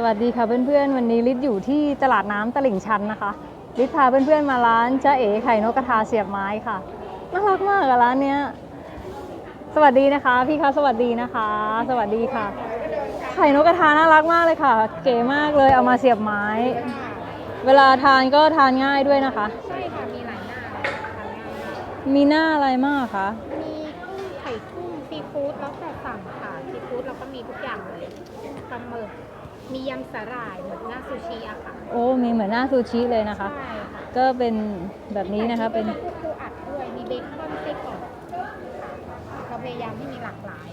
สวัสดีค่ะเพื่อนๆ วันนี้ลิศอยู่ที่ตลาดน้ำตลิ่งชันนะคะลิศพาเพื่อนๆมาร้านจ้าเอ๋ไข่นกกระทาเสียบไม้ค่ะน่ารักมากอะร้านเนี้ยสวัสดีนะคะ พี่คะสวัสดีนะคะ สวัสดีค่ะ ไข่นกกระทาน่ารักมากเลยค่ะ เก๋มากเลยเอามาเสียบไม้ เวลาทานก็ทานง่ายด้วยนะคะ ใช่ค่ะมีหลายหน้าเลยค่ะทานง่ายมากมีหน้าอะไรมากคะมีกุ้งไข่กุ้งซีฟู้ดแล้วแต่สั่งค่ะซีฟู้ดเราก็มีทุกอย่างเลยปลาหมึก มียำสาหร่ายเหมือนหน้าซูชิอะค่ะโอ้ มีเหมือนหน้าซูชิเลยนะคะ ใช่ค่ะก็เป็นแบบนี้นะคะ เป็นไข่กุ้งก็จะปูอัดด้วย มีเบคอนไส้กรอกค่ะเราพยายามให้มีหลากหลาย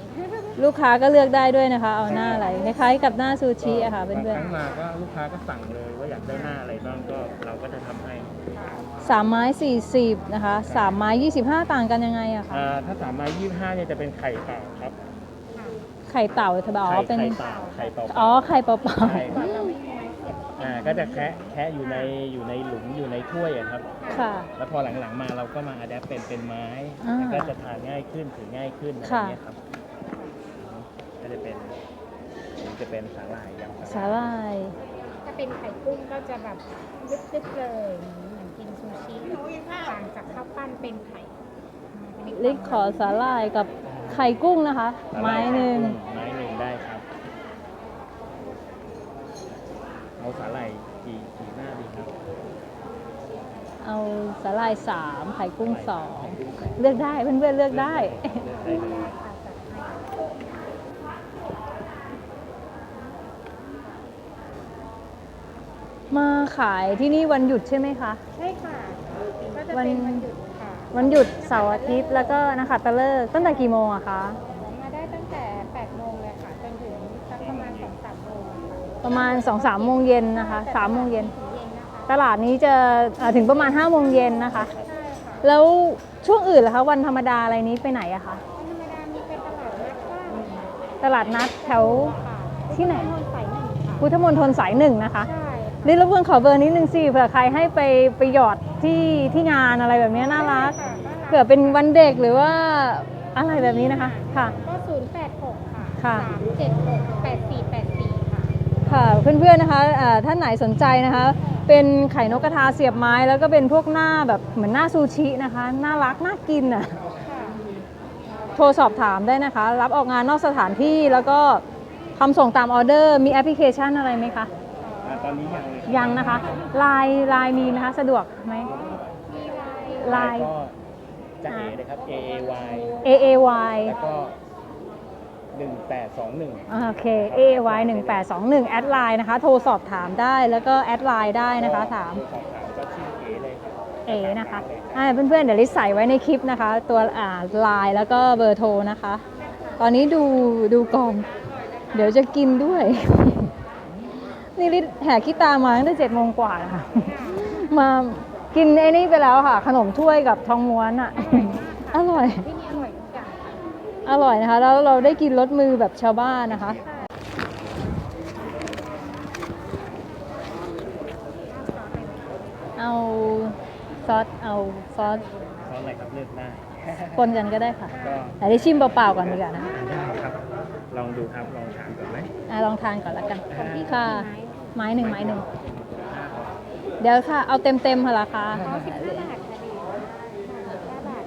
ลูกค้าก็เลือกได้ด้วยนะคะ เอาหน้าอะไร คล้ายๆกับหน้าซูชิอะค่ะบางเพื่อนครั้งมาก็ลูกค้าก็สั่งเลยว่าอยากได้หน้าอะไรบ้างก็เราก็จะทำให้ๆสามไม้สี่สิบนะคะสามไม้ยี่สิบห้าต่างกันยังไงอะคะ อ่าถ้าสามไม้ยี่ห้าเนี่ยจะเป็นไข่เต่าครับไข่เต่าเธอบอกไข่อ๋อเป็น ไข่เต่าไข่เต่าอ๋อ ไข่เปล่าใช่ก่อนเราไม่มีไม้เสียบอ่าก็จะแคะแคะอยู่ในอยู่ในหลุมอยู่ในถ้วยอะครับ ๆ ค่ะ แล้วพอหลังๆมาเราก็มาอัดแอปเป็นเป็นไม้อ่ามันก็จะทานง่ายขึ้นถือง่ายขึ้นอะไรค่ะ เงี้ยครับก็จะเป็นจะเป็นสาหร่ายยำสาหร่าย ถ้าเป็นไข่กุ้งก็จะแบบลึกๆเลยเหมือนกินซูชิต่างจากข้าวปั้นเป็นไข่มีความลิกขอสาหร่ายกับ ไข่กุ้งนะคะสาหร่ไม้ยหนึ่งไม้หนึ่งได้ครับ เอาสาหร่ายกี่กี่หน้าดีครับ เอาสาหร่ายสามไข่กุ้งสองไข่กุ้งสองเลือกได้เพื่อนๆเลือกได้เลือกได้เลยค่ะจัดให้มาขายที่นี่วันหยุดใช่ไหมคะ ใช่ค่ะ ก็จะวันเป็นวันหยุดค่ะ วันหยุดเสาร์อาทิตย์แล้วก็นะคะตะเลิกตั้งแต่กี่โมงอะคะ มาได้ตั้งแต่ 8 โมงเลยค่ะ จนถึงสักประมาณ 2-3 โมงค่ะประมาณ2อสามโมงเย็นนะคะสามโมงเย็น ถึงเย็นนะคะตลาดนี้จะเอ่อถึงประมาณ5้าโมงเย็นนะคะ ใช่ค่ะแล้วช่วงอื่นล่ะคะ วันธรรมดาอะไรนี้ไปไหนอะคะวันธรรมดามีเป็นตลาดนัดบ้างค่ะตลาดนัดแถวค่ะที่ไหนพุทธมณฑลสายหนึ่งค่ะพุทธมณฑลสายหนึ่งนะคะ ใช่ค่ะ ลิลรบกวนขอเบอร์นิดนึงสิเผื่อใครให้ไปไปหยอดที่ที่งานอะไรแบบนี้น่ารักค่ะเผื่อเป็นวันเด็กหรือว่าอะไรแบบนี้นะคะค่ะ ก็086ค่ะค่ะ376 8484ค่ะ ค่ะเพื่อนๆนะคะเอ่อท่านไหนสนใจนะคะ เป็นไข่นกกระทาเสียบไม้แล้วก็เป็นพวกหน้าแบบเหมือนหน้าซูชินะคะ น่ารักน่ากินอะ ค่ะ โทรสอบถามได้นะคะ รับออกงานนอกสถานที่แล้วก็ทำส่งตามออเดอร์มีแอปพลิเคชันอะไรไหมคะ อ่าตอนนี้ยังเลยยังนะคะไลน์ไลน์มีไหมคะสะดวกไหมมีไลน์ไลน์ ก็จะเอนะครับ A A Y A A Y แล้วก็หนึ่งแปดสองหนึ่ง โอเค A A Y 1821แอดไลน์นะคะ โทรสอบถามได้แล้วก็แอดไลน์ได้นะคะถาม สอบถามก็ชื่อเอเลยครับเอนะคะอ่าเพื่อนๆ เดี๋ยวลิสใส่ไว้ในคลิปนะคะ ตัวอ่าไลน์แล้วก็เบอร์โทรนะคะ ตอนนี้ดูดูก่อนเดี๋ยวจะกินด้วย นี่ลิศแห่ขี้ตามาตั้งแต่เจ็ดโมงกว่าแล้วค่ะ มากินไอ้นี่ไปแล้วค่ะ ขนมถ้วยกับทองม้วนอะ อร่อย ที่นี่อร่อยทุกอย่างค่ะอร่อยนะคะ แล้วเราได้กินรสมือแบบชาวบ้านนะคะ เอาซอสเอาซอสเพราะอะไรครับเลือกได้ปนกันก็ได้ค่ะ ก็แต่ได้ชิมเปล่าๆก่อนดีกว่านะคะได้ครับ ลองดูครับลองถามก่อนไหมอะลองทานก่อนละกัน ของพี่ค่ะไม้ หนึ่งไม้หนึ่ง เดี๋ยวค่ะ เอาเต็มเต็มๆค่ะราคาอ๋อ15บาทค่ะดี15บาท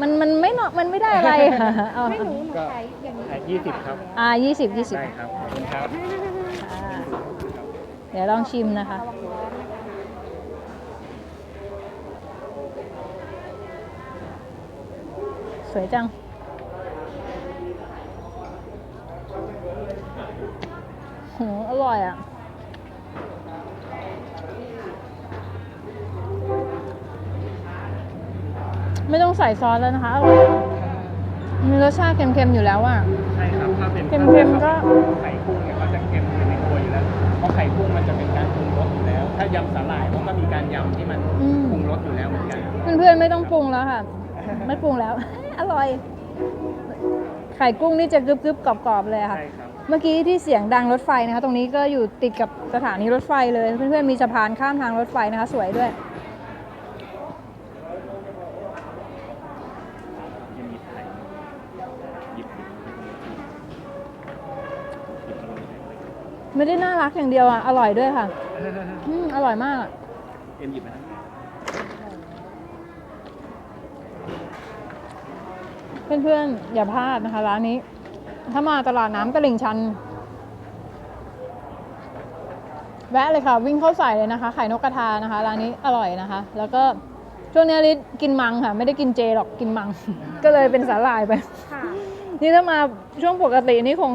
มันมันไม่เนาะมันไม่ได้อะไรค่ะเอาไม่หนูหนูใช้อย่างนี้อะยี่สิบครับ อ่ายี่สิบยี่สิบได้ครับขอบคุณครับ เดี๋ยวลองชิมนะคะระวังร้อนนะคะสวยจังโหอร่อยอะ ไม่ต้องใส่ซอสแล้วนะคะอร่อยมีรสชาติเค็มๆอยู่แล้วอะ ใช่ครับถ้าเป็นเค็มๆก็ ไข่กุ้งเนี่ยก็จะเค็มอยู่ในตัวอยู่แล้วเพราะไข่กุ้งมันจะเป็นการปรุงรสอยู่แล้ว ถ้ายำสาหร่ายมันก็มีการยำที่มันอืม ปรุงรสอยู่แล้วเหมือนกัน เพื่อนๆไม่ต้องปรุงแล้วค่ะ ไม่ปรุงแล้ว อร่อย ไข่กุ้งนี่จะกรึบๆกรอบๆเลยอะค่ะ ใช่ครับ เมื่อกี้ที่เสียงดังรถไฟนะคะ ตรงนี้ก็อยู่ติดกับสถานีรถไฟเลย เพื่อนๆมีสะพานข้ามทางรถไฟนะคะ สวยด้วย ยังมีไข่หยิบหยิบหยิบ ไม่ได้น่ารักอย่างเดียวอะ อร่อยด้วยค่ะอืมอร่อยมากอะเอ็มหยิบมานะเพื่อนๆ อย่าพลาดนะคะร้านนี้ ถ้ามาตลาดน้ำตลิ่งชัน แวะเลยค่ะ วิ่งเข้าใส่เลยนะคะ ไข่นกกระทานะคะร้านนี้อร่อยนะคะ แล้วก็ช่วงนี้ลิศกินมังค่ะ ไม่ได้กินเจหรอกกินมัง ก็เลยเป็นสาหร่ายไป ค่ะ นี่ถ้ามาช่วงปกตินี่คง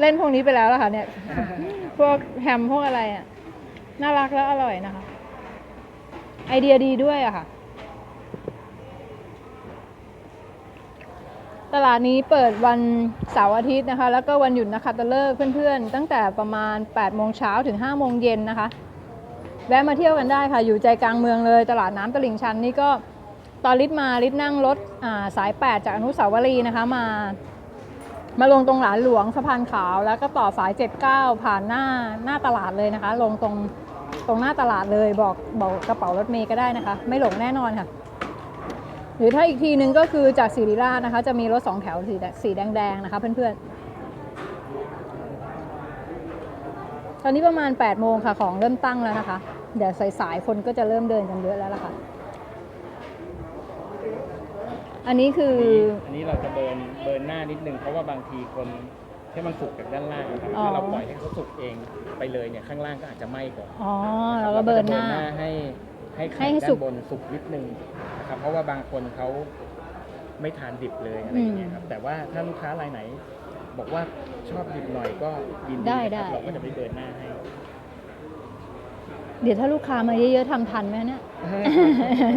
เล่นพวกนี้ไปแล้วล่ะค่ะ เนี่ย พวกแฮมพวกอะไรอะ น่ารักแล้วอร่อยนะคะ ไอเดียดีด้วยอะค่ะ ตลาดนี้เปิดวันเสาร์อาทิตย์นะคะ แล้วก็วันหยุดนะคะตะเลิกษ์เพื่อนๆ ตั้งแต่ประมาณ8โมงเช้าถึง5โมงเย็นนะคะ แวะมาเที่ยวกันได้ค่ะ อยู่ใจกลางเมืองเลย ตลาดน้ำตลิ่งชันนี่ก็ตอนลิศมาลิศนั่งรถอ่าสาย 8 จากอนุสาวรีย์นะคะมา มาลงตรงหลานหลวงสะพานขาวแล้วก็ต่อสาย 79 ผ่านหน้าหน้าตลาดเลยนะคะ ลงตรงตรงหน้าตลาดเลยบอกบอกกระเป๋ารถเมย์ก็ได้นะคะ ไม่หลงแน่นอนค่ะ หรือถ้าอีกทีนึงก็คือจากสิริราชนะคะ จะมีรถสองแถวสีแดสีแดงๆนะคะ เพื่อนๆ ตอนนี้ประมาณ8โมงค่ะของเริ่มตั้งแล้วนะคะ เดี๋ยวสายๆคนก็จะเริ่มเดินกันเยอะแล้วล่ะค่ะ อันนี้คืออันนี้เราจะเบิร์นเบิร์นหน้านิดนึงเพราะว่าบางทีคนให้มันสุกจากด้านล่างนะครับอ๋อถ้าเราปล่อยให้เขาสุกเองไปเลยเนี่ยข้างล่างก็อาจจะไหม้ก่อนอ๋อแล้วก็เบิร์นหน้าให้ให้ให้ไข่ให้ด้าสุกนบนสุกนิดนึงนะครับเพราะว่าบางคนเขาไม่ทานดิบเลยอะไรอย่างเงี้ยครับแต่ว่าถ้าลูกค้ารายไหน บอกว่าชอบดิบหน่อยก็ยินดีได้นะครับได้เราก็จะไปเบิร์นหน้าให้เดี๋ยวถ้าลูกค้ามาเยอะๆทำทันไหมเนี่ย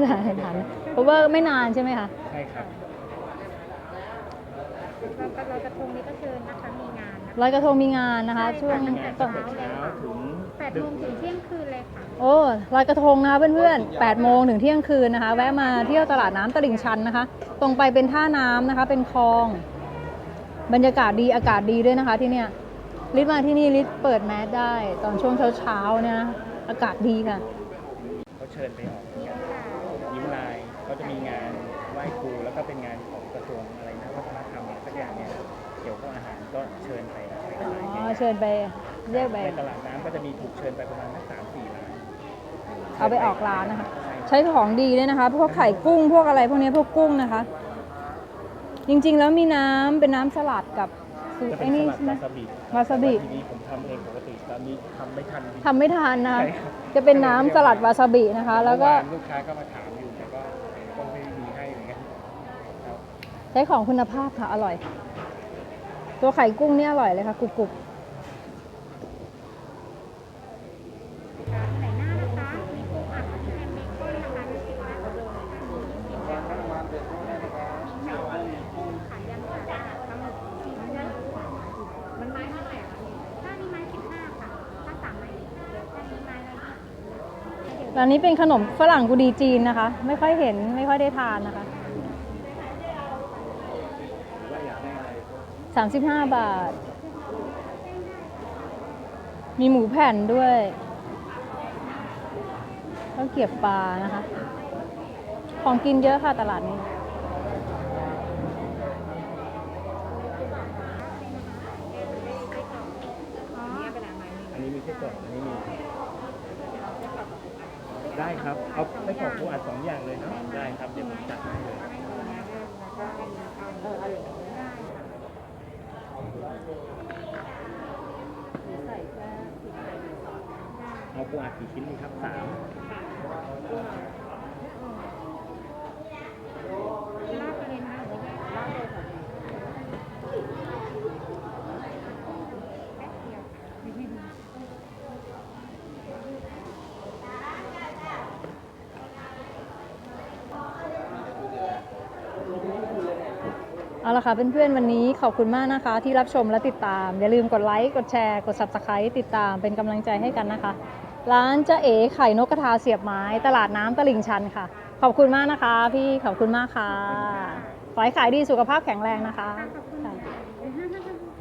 ทันทัน เพราะว่าไม่นานใช่ไหมคะ ใช่ครับเราก็เรากระทงนี้ก็เชิญนะคะมีงานนะ ลอยกระทงมีงานนะคะช่วงมีงานต้ตั้นงแต่เช้าถึงแปดโมงถึงเที่ยงคืนเลยค่ะ โอ้ลอยกระทงนะคะเพื่อนๆ8โมงถึงเที่ยงคืนนะคะ แวะมาเที่ยวตลาดน้ำตลิ่งชันนะคะ ตรงไปเป็นท่าน้ำนะคะ เป็นคลอง บรรยากาศดีอากาศดีด้วยนะคะที่เนี่ยลิศมาที่นี่ลิศเปิดแมสได้ตอนช่วงเช้าๆเนี่ยนะอากาศดีค่ะ เขาเชิญไปออกงานยิ้มลาย เขาจะมีงานไหว้ครูแล้วก็เป็นงานของกระทรวงอะไรนะวัฒนธรรมอะไรสักอย่างเนี่ยเกี่ยวกับอาหารก็เชิญไปไปอ๋ขายอเนี่ยเชิญไปเรียกไปในตลาดน้ำก็จะมีถูกเชิญไปประมาณสักสามสี่ร้านเอาไปออกร้านนะคะ ใช่ใช้ของดีด้วยนะคะ พวกไข่กุ้งพวกอะไรพวกนี้พวกกุ้งนะคะ จริงๆแล้วมีน้ำเป็นน้ำสลัดกับคือจะเป็ไอ้นนี่สลัดใช่ไหมวาซาบิวาซาบิทีนี้ผมทำเองปกติตอนนี้ทำไม่ทันจริงทำไม่ทันนะคะใช่ครับ จะเป็นน้ำสลัดวาซาบินะคะ แล้วก็เมื่อานลูกค้าก็มาถามอยู่แต่ก็ก็ไม่มีให้เหมือนกันครับ ใช้ของคุณภาพค่ะอร่อย ตัวไข่กุ้งเนี่ยอร่อยเลยค่ะกรุบกรุบร้านนี้เป็นขนมฝรั่งกุดีจีนนะคะ ไม่ค่อยเห็นไม่ค่อยได้ทานนะคะ 35 บาท มีหมูแผ่นด้วยข้าวเกียบปลานะคะ ของกินเยอะค่ะตลาดนี้อันนี้มีไส้กรอกอันนี้มีได้ครับ เอาไม่กรอกปูอัดสองอย่างเลยเนาะได้ครับเดี๋ยวผมจัดให้เลย เอาปูอัดกี่ชิ้นดีครับสาม ลาดไปเลยนะหรือว่าลาดเลยค่ะแป๊บเดียว เอาละค่ะเพื่อนๆวันนี้ขอบคุณมากนะคะ ที่รับชมและติดตาม อย่าลืมกดไลค์กดแชร์กด subscribe ติดตามเป็นกำลังใจให้กันนะคะ ร้านเจ๊เอ๋ไข่นกกระทาเสียบไม้ ตลาดน้ำตลิ่งชันค่ะ ขอบคุณมากนะคะ พี่ขอบคุณมากค่ะขอให้ขายดีสุขภาพแข็งแรงนะคะ ขอบคุณค่ะค่ะน่ารักอะ